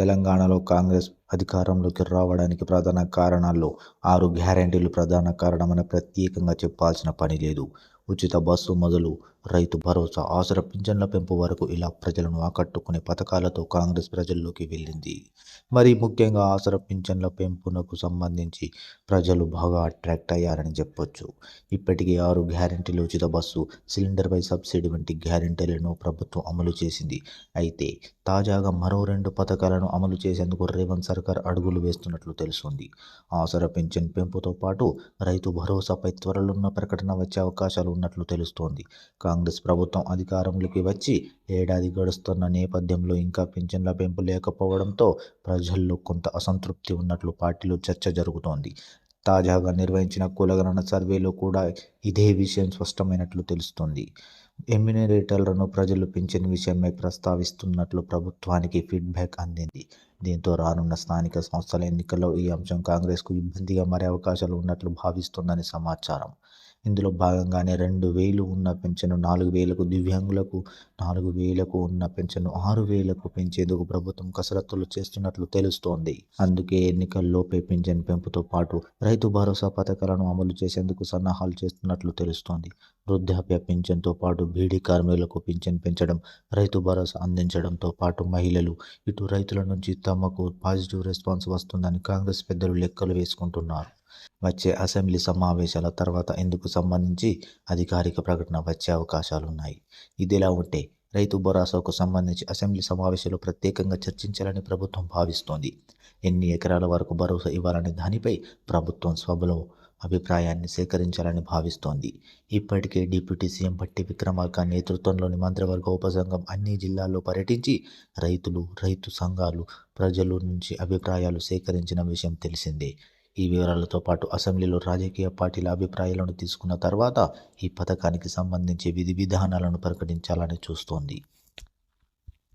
తెలంగాణలో కాంగ్రెస్ అధికారంలోకి రావడానికి ప్రధాన కారణాల్లో ఆరు గ్యారెంటీలు ప్రధాన కారణమని ప్రత్యేకంగా చెప్పాల్సిన పని లేదు. ఉచిత బస్సు మొదలు రైతు భరోసా, ఆసరా పింఛన్ల పెంపు వరకు ఇలా ప్రజలను ఆకట్టుకునే పథకాలతో కాంగ్రెస్ ప్రజల్లోకి వెళ్ళింది మరి ముఖ్యంగా ఆసర పింఛన్ల పెంపునకు సంబంధించి ప్రజలు బాగా అట్రాక్ట్ అయ్యారని చెప్పొచ్చు. ఇప్పటికీ ఆరు గ్యారెంటీలు, ఉచిత బస్సు, సిలిండర్పై సబ్సిడీ వంటి గ్యారెంటీలను ప్రభుత్వం అమలు చేసింది. అయితే తాజాగా మరో రెండు పథకాలను అమలు చేసేందుకు రేవంత్ సర్కార్ అడుగులు వేస్తున్నట్లు తెలుస్తోంది. ఆసర పింఛన్ పెంపుతో పాటు రైతు భరోసాపై త్వరలోనే ప్రకటన వచ్చే అవకాశాలు ఉన్నట్లు తెలుస్తోంది. కాంగ్రెస్ ప్రభుత్వం అధికారంలోకి వచ్చి ఏడాది గడుస్తున్న నేపథ్యంలో ఇంకా పింఛన్ల పెంపు లేకపోవడంతో ప్రజల్లో కొంత అసంతృప్తి ఉన్నట్లు పార్టీలో చర్చ జరుగుతోంది. తాజాగా నిర్వహించిన కులగణన సర్వేలో కూడా ఇదే విషయం స్పష్టమైనట్లు తెలుస్తుంది ఎన్యూమరేటర్లను ప్రజలు పింఛన్ విషయమై ప్రస్తావిస్తున్నట్లు ప్రభుత్వానికి ఫీడ్బ్యాక్ అందింది. దీంతో రానున్న స్థానిక సంస్థల ఎన్నికల్లో ఈ అంశం కాంగ్రెస్కు ఇబ్బందిగా మారే అవకాశాలు ఉన్నట్లు భావిస్తోందని సమాచారం. ఇందులో భాగంగానే రెండు వేలు ఉన్న పెన్షన్ నాలుగు వేలకు, దివ్యాంగులకు నాలుగు వేలకు ఉన్న పెన్షన్ ఆరు వేలకు పెంచేందుకు ప్రభుత్వం కసరత్తులు చేస్తున్నట్లు తెలుస్తోంది. అందుకే ఎన్నికల్లోపే పెన్షన్ పెంపుతో పాటు రైతు భరోసా పథకాలను అమలు చేసేందుకు సన్నాహాలు చేస్తున్నట్లు తెలుస్తోంది. వృద్ధాప్య పింఛన్తో పాటు బీడీ కార్మికులకు పింఛన్ పెంచడం, రైతు భరోసా అందించడంతో పాటు మహిళలు, ఇటు రైతుల నుంచి తమకు పాజిటివ్ రెస్పాన్స్ వస్తుందని కాంగ్రెస్ పెద్దలు లెక్కలు వేసుకుంటున్నారు. వచ్చే అసెంబ్లీ సమావేశాల తర్వాత ఇందుకు సంబంధించి అధికారిక ప్రకటన వచ్చే అవకాశాలున్నాయి. ఇదిలా ఉంటే రైతు భరోసాకు సంబంధించి అసెంబ్లీ సమావేశాలు ప్రత్యేకంగా చర్చించాలని ప్రభుత్వం భావిస్తోంది. ఎన్ని ఎకరాల వరకు భరోసా ఇవ్వాలనే దానిపై ప్రభుత్వం సభలో అభిప్రాయాన్ని సేకరించాలని భావిస్తోంది. ఇప్పటికే డిప్యూటీ సీఎం భట్టి విక్రమార్క నేతృత్వంలోని మంత్రివర్గ ఉపసంఘం అన్ని జిల్లాల్లో పర్యటించి రైతులు, రైతు సంఘాలు, ప్రజలు నుంచి అభిప్రాయాలు సేకరించిన విషయం తెలిసిందే. ఈ వివరాలతో పాటు అసెంబ్లీలో రాజకీయ పార్టీల అభిప్రాయాలను తీసుకున్న తర్వాత ఈ పథకానికి సంబంధించి విధి విధానాలను ప్రకటించాలని చూస్తోంది.